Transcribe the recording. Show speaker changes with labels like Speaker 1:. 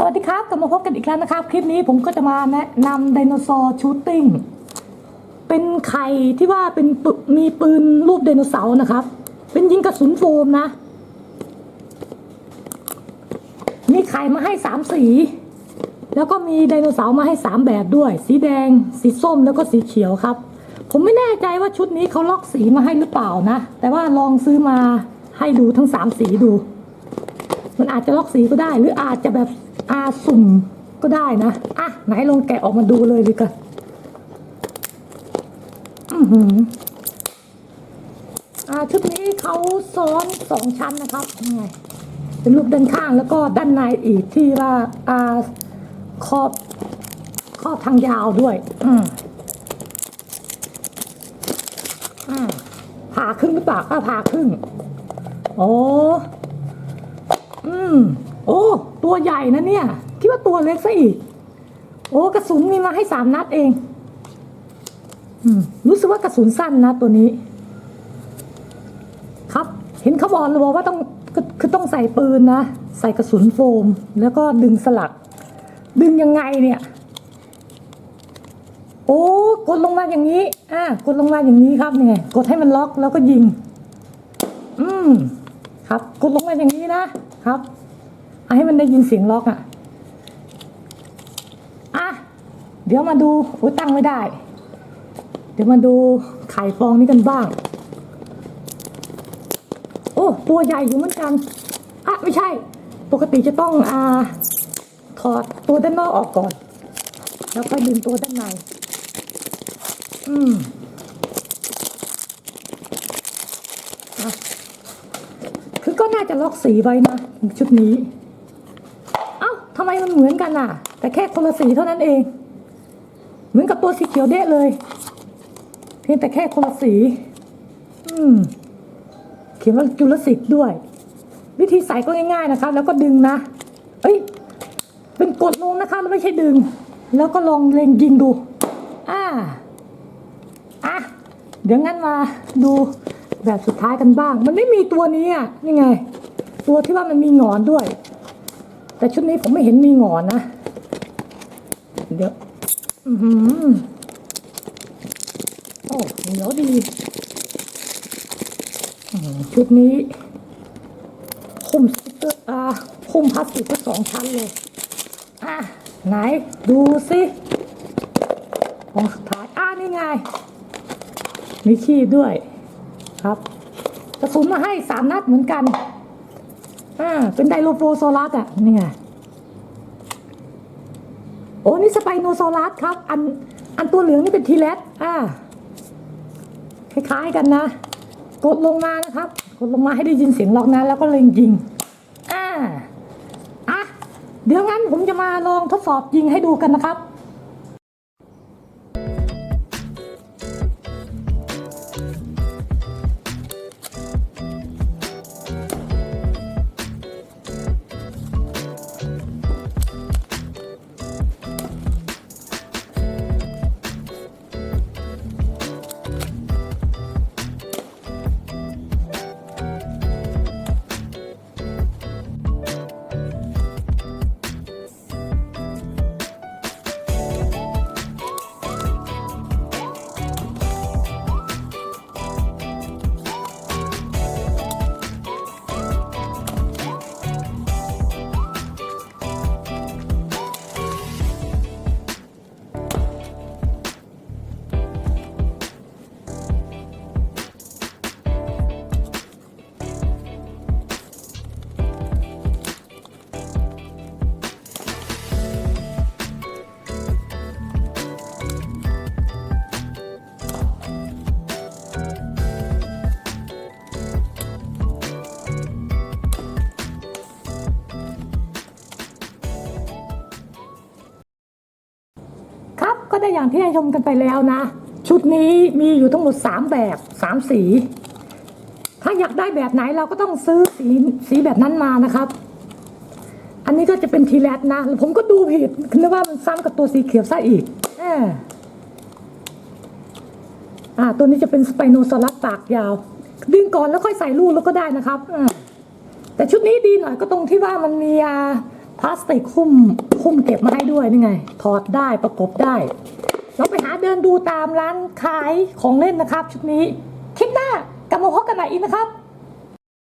Speaker 1: สวัสดีครับกลับมาพบกันอีกแล้วนะครับ คลิปนี้ผมก็จะมาแนะนำไดโนเสาร์ชูตติ้งเป็นไข่ที่ว่าเป็นปมีปืนรูปไดโนเสาร์นะครับ เป็นยิงกระสุนโฟมนะ มีไข่มาให้สามสี แล้วก็มีไดโนเสาร์มาให้สามแบบด้วย สีแดง สีส้มแล้วก็สีเขียวครับ ผมไม่แน่ใจว่าชุดนี้เขาล็อกสีมาให้หรือเปล่านะ แต่ว่าลองซื้อมาให้ดูทั้งสามสีดู มันอาจจะล็อกสีก็ได้ หรืออาจจะแบบ อาสุ่มก็ได้นะ อะ ไหนลองแกะออกมาดูเลยดีกันอือหืออ่าชุดนี้เขาซ้อนสองชั้นนะครับยังไงเป็นรูปด้านข้างแล้วก็ด้านในอีกที่ว่าอ่าขอบขอบทางยาวด้วย อืมอ่าผ่าครึ่งหรือเปล่าอ่าผ่าครึ่งโอ้อืมโอ้ ตัวใหญ่นะเนี่ย คิดว่าตัวเล็กซะอีก โอ้กระสุนมีมาให้สามนัดเองอรู้สึกว่ากระสุนสั้นนะตัวนี้ ครับ เห็นเขาบอกเลยว่าต้องคือต้องใส่ปืนนะ ใส่กระสุนโฟม แล้วก็ดึงสลัก ดึงยังไงเนี่ย โอ้กดลงมาอย่างนี้ อ่ากดลงมาอย่างนี้ครับนี่ไงกดให้มันล็อกแล้วก็ยิง อืมครับ กดลงมาอย่างนี้นะครับ ให้มันได้ยินเสียงล็อกอะ อะ เดี๋ยวมาดู โอ้ตั้งไม่ได้ เดี๋ยวมาดูไข่ฟองนี้กันบ้าง โอ้ ตัวใหญ่อยู่เหมือนกัน อะ ไม่ใช่ ปกติจะต้องอ่าถอดตัวด้านนอกออกก่อน แล้วค่อยดึงตัวด้านใน อืมคือก็น่าจะล็อกสีไว้นะ ชุดนี้ ทำไมมันเหมือนกันอะ แต่แค่คนละสีเท่านั้นเอง เหมือนกับตัวสีเขียวเด้เลย เพียงแต่แค่คนละสี อืม เขียนว่าจุลสิกด้วย วิธีใส่ก็ง่ายๆนะครับแล้วก็ดึงนะ เอ้ย เป็นกดลงนะคะแล้วไม่ใช่ดึง แล้วก็ลองเล็งยิงดู อ่า อะ เดี๋ยวงั้นมาดูแบบสุดท้ายกันบ้าง มันไม่มีตัวนี้อะนี่ไง ตัวที่ว่ามันมีหงอนด้วย แต่ชุดนี้ผมไม่เห็นมีหงอนนะ เดี๋ยวอือหือโอ้เหนียวดีอืมชุดนี้ คุมสติ๊กเกอร์อ่าคุมพลาสติกทั้งสองชั้นเลย อะ ไหนดูสิของสุดท้าย อ่านี่ไง มีขี้ด้วย ครับกระสุนมาให้สามนัดเหมือนกัน อ่าเป็นไดโลโฟโซลัสอะนี่ไงโอ้นี่สไปโนโซลัสครับ อันอันตัวเหลืองนี่เป็นทีเลสอ่าคล้ายๆกันนะ กดลงมานะครับ กดลงมาให้ได้ยินเสียงล็อกนะแล้วก็เล็งยิงอ่าอะเดี๋ยวงั้นผมจะมาลองทดสอบยิงให้ดูกันนะครับ ก็ได้อย่างที่ได้ชมกันไปแล้วนะ ชุดนี้มีอยู่ทั้งหมด 3 แบบ3สี ถ้าอยากได้แบบไหนเราก็ต้องซื้อสีสีแบบนั้นมานะครับ อันนี้ก็จะเป็นทีแรดนะผมก็ดูผิดนึกว่ามันซ้ำกับตัวสีเขียวซะอีกอบอ่าตัวนี้จะเป็นสไปโนซอรัสปากยาว ดึงก่อนแล้วค่อยใส่ลูกแล้วก็ได้นะครับแต่ชุดนี้ดีหน่อยก็ตรงที่ว่ามันมีอ่าพลาสสติกหุ้ม พุ่มเก็บมาให้ด้วยนี่ไง ถอดได้ประกบได้ เราไปหาเดินดูตามร้านขายของเล่นนะครับ ชุดนี้ คลิปหน้ากลับมาพบกันใหม่อีกนะครับ